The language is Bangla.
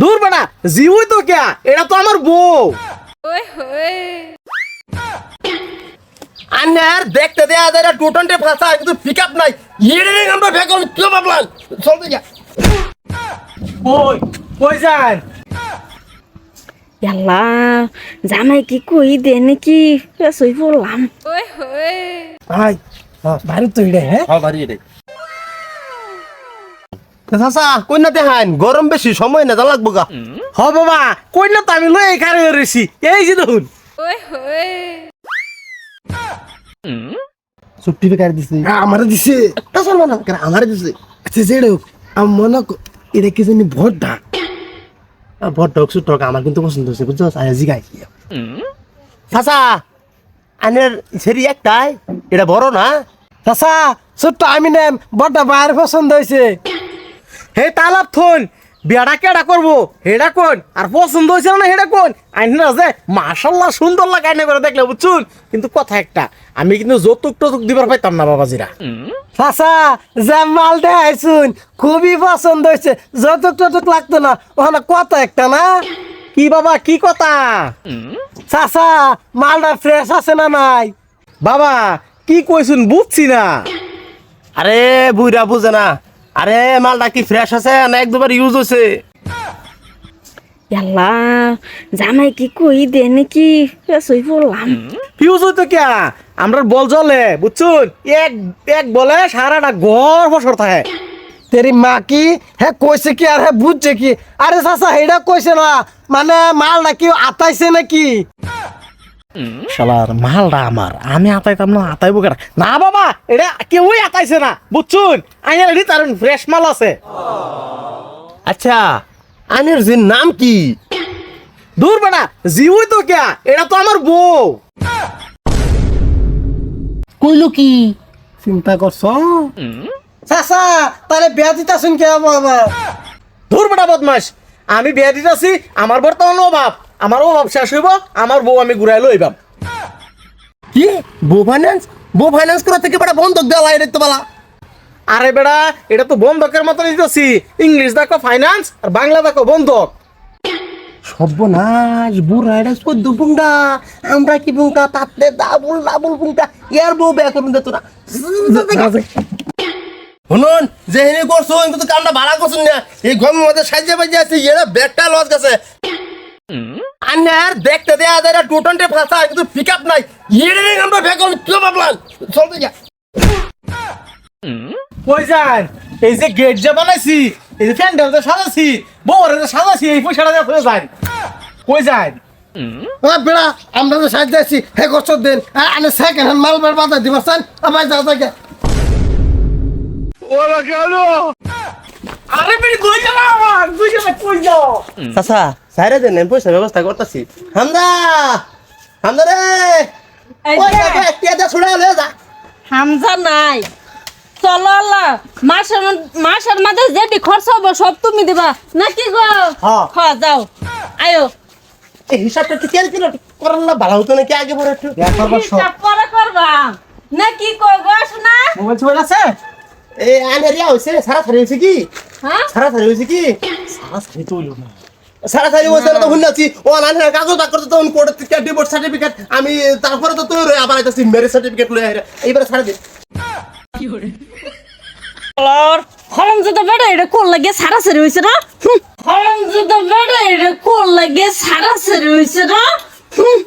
দূর বেটা জিউই তো কে? এটা তো আমার বউ। আন্নার দেখতে দেয়া যায় টোটনটে ফাঁসা কিন্তু পিক আপ নাই। ইয়ে আমরা ভেকল কেউ ভাবলাম? চল দেখা কই কই যান? ইয়াল্লা জামাই কি কই দে নাকি? সই পড়লাম। ভাই বাইরে তো এটা হ্যাঁ? হ্যাঁ এটাই চাচা কই না দেখান গরম বেশি সময় না যা লাগবো গা। হ বাবা কই না তো আমি লই এখানে রয়েছি এই যে দেখুন। চুপটি বেকার দিছে। আমার দিছে। তাছাড়া মনে হয় আমার দিছে? আচ্ছা যেটা হোক, আমার মনে এটা কি জানি ভোটটা? ভট ডক সুটক আমার কিন্তু পছন্দ হচ্ছে বুঝছ? আজি গাই চাচা আনের সেরি একটাই এটা বড় না? চাচা ছোট্ট আমি নেম বড়টা বাইরে পছন্দ হয়েছে হে তালাপ থন বেড়া কেডা করব? হেডা কোন? আর পছন্দ হয়েছে না হেডা কোন? আইন যে, মাশাল্লাহ সুন্দর লাগে আইনে করে দেখলে, বুঝছুন? কিন্তু কথা একটা, আমি কিন্তু যৌতুক টতুক দিবার পাইতাম না, বাবাজিরা। চাচা, যে মাল দেখাইছুন, খুবই পছন্দ হয়েছে, যৌতুক টতুক লাগতো না, ওখানে কথা একটা না? কি বাবা, কি কথা? চাচা, মালটা ফ্রেশ আছে না নাই? বাবা, কি কইছুন, বুঝছি না। আরে, বুইরা বুঝে না আরে মালটা কি ফ্রেশ আছে না এক দুবার ইউজ হয়েছে ইয়াল্লা জামাই কি কই দে নাকি? সই পড়লাম ফিউজ হইতো কে আমরা বল জ্বলে বুঝছুন? এক এক বলে সারাটা ঘর বছর থাকে। তেরি মা কি হ্যাঁ কইছে কি আর হ্যাঁ বুঝছে কি? আরে চাচা হেডা কইছে না। মানে মাল নাকি আতাইছে নাকি? শালার মালটা আমার। আমি আতাইতাম না আতাইবো কেন না বাবা এটা কেউই আতাইছে না বুঝছুন? আইনের এটি তার ফ্রেশ মাল আছে। আচ্ছা আনের যে নাম কি? দূর বেটা জিউই তো কে এটা তো আমার বউ। কইলো কি? চিন্তা করছ? চাচা তাহলে বিয়া দিতাছুন কে বাবা? ধুর বেটা বদমাস আমি বিয়া দিতাছি আমার বর্তমান অভাব। আমার অভাব শেষ হইব আমার বউ আমি ঘুরাই লইবাম কি? বো ফাইন্যান্স বো ফাইন্যান্স করা থেকে বড় বন্ধক দেওয়া হয় দেখতে পালা আরে বেটা এটা তো বন্ধকের মতো দিতেছি। ইংলিশ দেখো ফাইন্যান্স আর বাংলা দেখো বন্ধক। সর্বনাশ বুড়া এটা আমরা কি পুংটা তাতে ডাবল ডাবল পুংটা ইয়ার বউ বেয়া করুন দে তোরা। শুনুন করছ কিন্তু কামটা ভাড়া করছুন না। এই গমের মধ্যে সাজিয়ে বাজিয়ে আছে এরা ব্যাগটা লস গেছে। আন্নার দেখতে দেয়া যায় টোটনটে ফাঁসা কিন্তু পিক আপ নাই। ইয়ে আমরা ভেকল কেউ ভাবলাম? চল দেখা। কই যান? এই যে গেট যে বানাইছি এই যে ফ্যান্ডেল যে সাজাছি বউরে যে সাজাছি এই পয়সাটা দিয়ে ফেলে যান। কই যান? বেড়া আমরা তো সাহায্য আছি হে করছ দেন। আনে সেকেন্ড হ্যান্ড মাল বের বাজার দিবাসান আবার যা থাকে আরে বেটি কই যাও আমার কই যাও? চাচা সাইরে দেন আমি পয়সা ব্যবস্থা করতেছি। হামদা হামদা রে! হামজা নাই। চলো আল্লাহ মাসের মধ্যে- মাসের মাঝে যেটি খরচ হব সব তুমি দিবা। নাকি গো? হ্যাঁ। হ যাও। আয়ো। এই হিসাবটা একটু কেন কিলো করার না ভালো হতো নাকি আগে পরে একটু? হিসাব পরে করবা। নাকি কই গো শোনা? মোবাইল ছোবাইল আছে? এই আনেরিয়া হইছে সারা সারি হইছে কি? হ্যাঁ? সারা সারি হইছে কি? সারা সারি তো হইল না। সারা সারি হইছে না। তো শুনছি ও আনার কাগজ বাক করতে তখন কোর্ট ডিভোর্স সার্টিফিকেট আমি তারপরে তো তোর আবার আইতাছি ম্যারেজ সার্টিফিকেট লয়ে আইরা। এইবারে ছাড়া দে। আর হরম যদি বেড়ে এটা কোল লাগে সারা হইছে না? হরম যদি বেড়ে এটা কোল লাগে সারা সারি হইছে না? হুম।